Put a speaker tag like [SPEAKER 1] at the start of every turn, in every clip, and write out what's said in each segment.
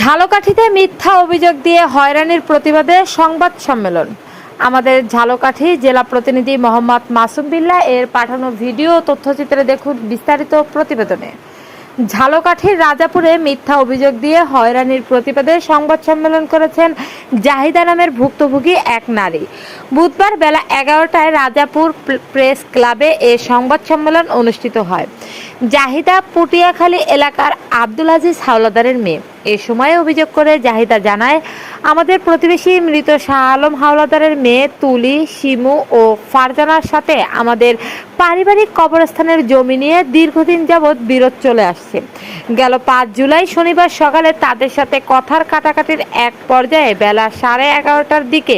[SPEAKER 1] ঝালকাঠিতে মিথ্যা অভিযোগ দিয়ে হয়রানির প্রতিবাদে সংবাদ সম্মেলন। আমাদের ঝালকাঠি জেলা প্রতিনিধি মোহাম্মদ মাসুম বিল্লা এর পাঠানো ভিডিও তথ্যচিত্রে দেখুন বিস্তারিত প্রতিবেদনে। ঝালকাঠির রাজাপুরে মিথ্যা অভিযোগ দিয়ে হয়রানির প্রতিবাদে সংবাদ সম্মেলন করেছেন জাহিদা নামের ভুক্তভোগী এক নারী। বুধবার বেলা এগারোটায় রাজাপুর প্রেস ক্লাবে এ সংবাদ সম্মেলন অনুষ্ঠিত হয়। জাহিদা পুটিয়াখালী এলাকার আব্দুল আজিজ হাওলাদারের মেয়ে। এ সময় অভিযোগ করে জাহিদা জানায় আমাদের প্রতিবেশী মৃত শাহ আলম হাওলাদারের মেয়ে তুলি, শিমু ও ফারজানার সাথে আমাদের পারিবারিক কবরস্থানের জমি নিয়ে দীর্ঘদিন যাবৎ বিরোধ চলে আসছে। গেল পাঁচ জুলাই শনিবার সকালে তাদের সাথে কথার কাটাকাটির এক পর্যায়ে বেলা সাড়ে এগারোটার দিকে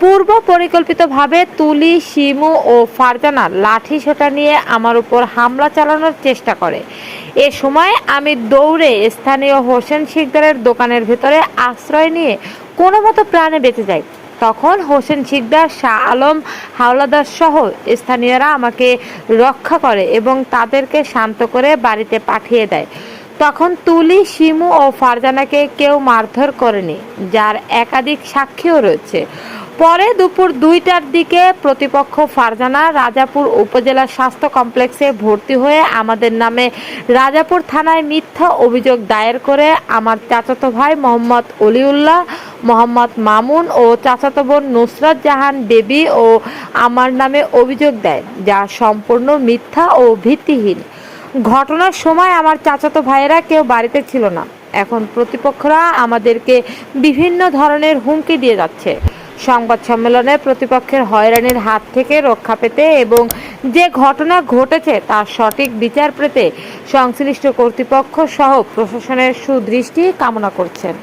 [SPEAKER 1] পূর্ব পরিকল্পিতভাবে তুলি, শিমু ও ফারজানা লাঠি সোটা নিয়ে আমার উপর হামলা চালানোর চেষ্টা করে। এ সময় আমি দৌড়ে স্থানীয় হোসেন শিকদারের দোকানের ভেতরে আশ্রয় নিয়ে কোনো মতো প্রাণে বেঁচে যায়। তখন হোসেন শিকদার শাহ আলম, হাওলাদার সহ স্থানীয়রা আমাকে রক্ষা করে এবং তাদেরকে শান্ত করে বাড়িতে পাঠিয়ে দেয়। তখন তুলি, শিমু ও ফারজানাকে কেউ মারধর করেনি, যার একাধিক সাক্ষীও রয়েছে। পরে দুপুর দুইটার দিকে প্রতিপক্ষ ফারজানা রাজাপুর উপজেলা স্বাস্থ্য কমপ্লেক্সে ভর্তি হয়ে আমাদের নামে রাজাপুর থানায় মিথ্যা অভিযোগ দায়ের করে আমার চাচাতো ভাই মোহাম্মদ অলিউল্লাহ মোহাম্মদ মামুন ও চাচাতো বোন নুসরাত জাহান বেবি ও আমার নামে অভিযোগ দেয়, যা সম্পূর্ণ মিথ্যা ও ভিত্তিহীন। ঘটনার সময় আমার চাচাতো ভাইয়েরা কেউ বাড়িতে ছিল না। এখন প্রতিপক্ষরা আমাদেরকে বিভিন্ন ধরনের হুমকি দিয়ে যাচ্ছে। সংবাদ সম্মেলনে প্রতিপক্ষের হয়রানির হাত থেকে রক্ষা পেতে এবং যে ঘটনা ঘটেছে তার সঠিক বিচার পেতে সংশ্লিষ্ট কর্তৃপক্ষ সহ প্রশাসনের সুদৃষ্টি কামনা করছেন।